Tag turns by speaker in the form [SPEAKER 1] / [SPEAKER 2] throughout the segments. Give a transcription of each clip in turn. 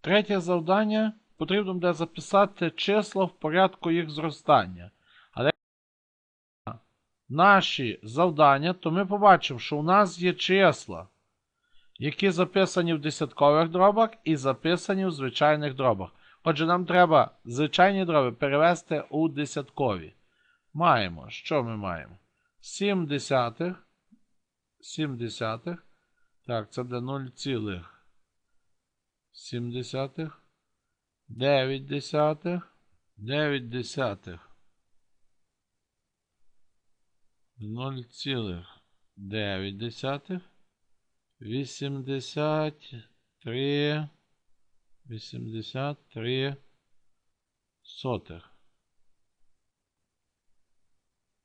[SPEAKER 1] Третє завдання потрібно буде записати числа в порядку їх зростання. Але наші завдання, то ми побачимо, що у нас є числа, які записані в десяткових дробах і записані в звичайних дробах. Отже, нам треба звичайні дроби перевести у десяткові. Маємо. Що ми маємо? 7 десятих. 7 десятих. Так, це буде 0 цілих. 7 десятих. 9 десятих. 9 десятих. 0 цілих 9 десятих. 83. 83 сотих.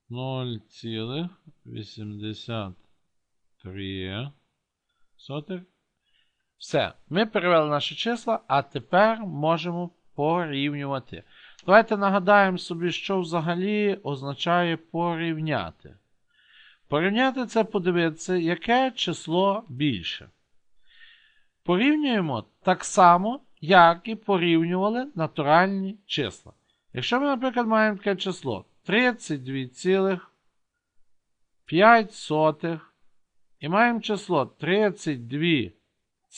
[SPEAKER 1] 0,83 сотих. Все. Ми перевели наші числа, а тепер можемо порівнювати. Давайте нагадаємо собі, що взагалі означає порівняти. Порівняти це подивитися, яке число більше. Порівнюємо так само, як і порівнювали натуральні числа. Якщо ми, наприклад, маємо таке число 32,5 і маємо число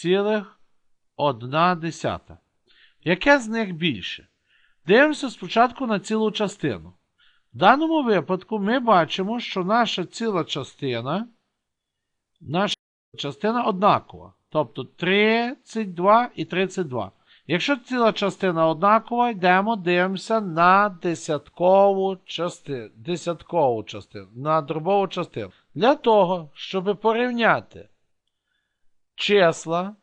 [SPEAKER 1] 32,1. Яке з них більше? Дивимося спочатку на цілу частину. В даному випадку ми бачимо, що наша ціла частина, наша частина однакова. Тобто 32 і 32. Якщо ціла частина однакова, йдемо, дивимося на десяткову частину, десяткову частину, на дробову частину. Для того, щоб порівняти числа,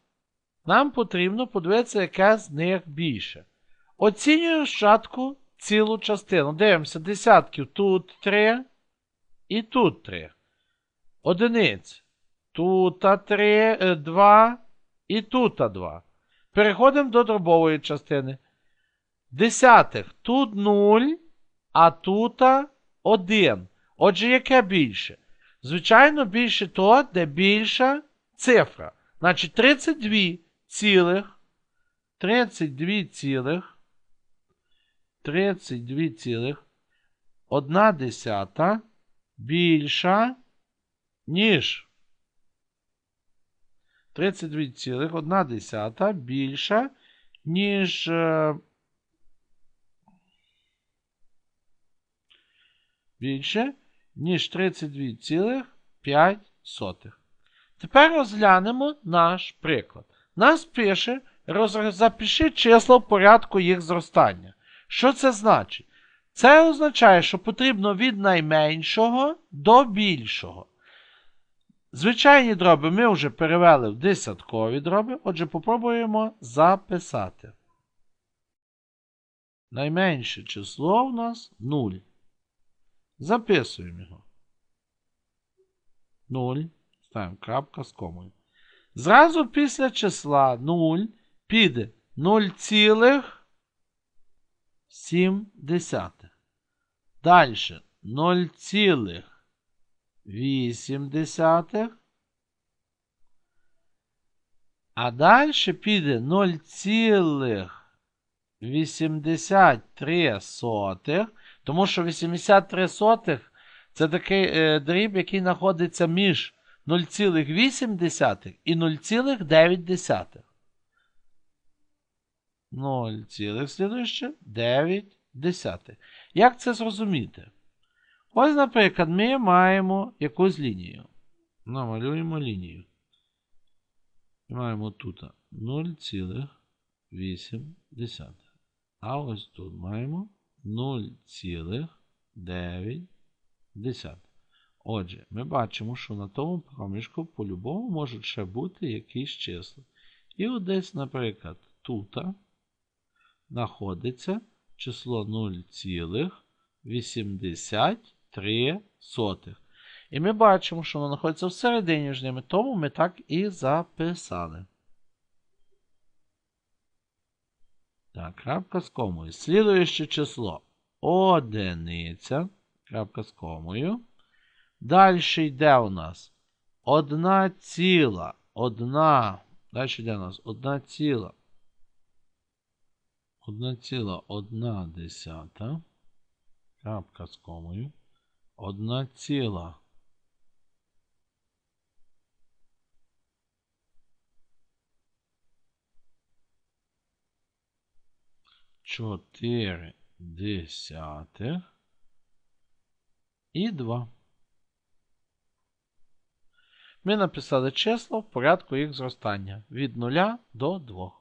[SPEAKER 1] нам потрібно подивитися, яке з них більше. Оцінюємо спочатку цілу частину. Дивимося, десятків тут 3 і тут 3. Одиниць. Тут 3, 2 і тут 2. Переходимо до дробової частини. Десятих. Тут 0, а тут 1. Отже, яке більше? Звичайно, більше то, де більша цифра. Значить, 32 цілих. 32 цілих. 32 цілих. 1 десята більша, ніж 32,1 більша, ніж е, більше, ніж 32,5. Тепер розглянемо наш приклад. Нас пише, запиши числа в порядку їх зростання. Що це значить? Це означає, що потрібно від найменшого до більшого. Звичайні дроби ми вже перевели в десяткові дроби, отже, попробуємо записати. Найменше число у нас 0. Записуємо його. 0. Ставимо крапка з комою. Зразу після числа 0 піде 0,7. Далі 0,7. 8 десятих. А далі піде 0,83 тому що 83 сотих це такий е, дріб, який знаходиться між 0,8 і 0,9. 0, слідуще 9. Як це зрозуміти? Ось, наприклад, ми маємо якусь лінію. Намалюємо лінію. Маємо тут 0,8. А ось тут маємо 0,9. Отже, ми бачимо, що на тому проміжку по-любому можуть ще бути якісь числа. І от десь, наприклад, тут знаходиться число 0,80. 3 сотих. І ми бачимо, що воно знаходиться всередині між тому ми так і записали. Так, крапка з комою. Слідуюче число одиниця. Крапка з комою. Далі йде у нас одна ціла. Одна. Далі йде у нас одна ціла. 1,1 десята. Крапка з комою. 1 ціла. Чотири десятих і 2. Ми написали число в порядку їх зростання від 0 до 2.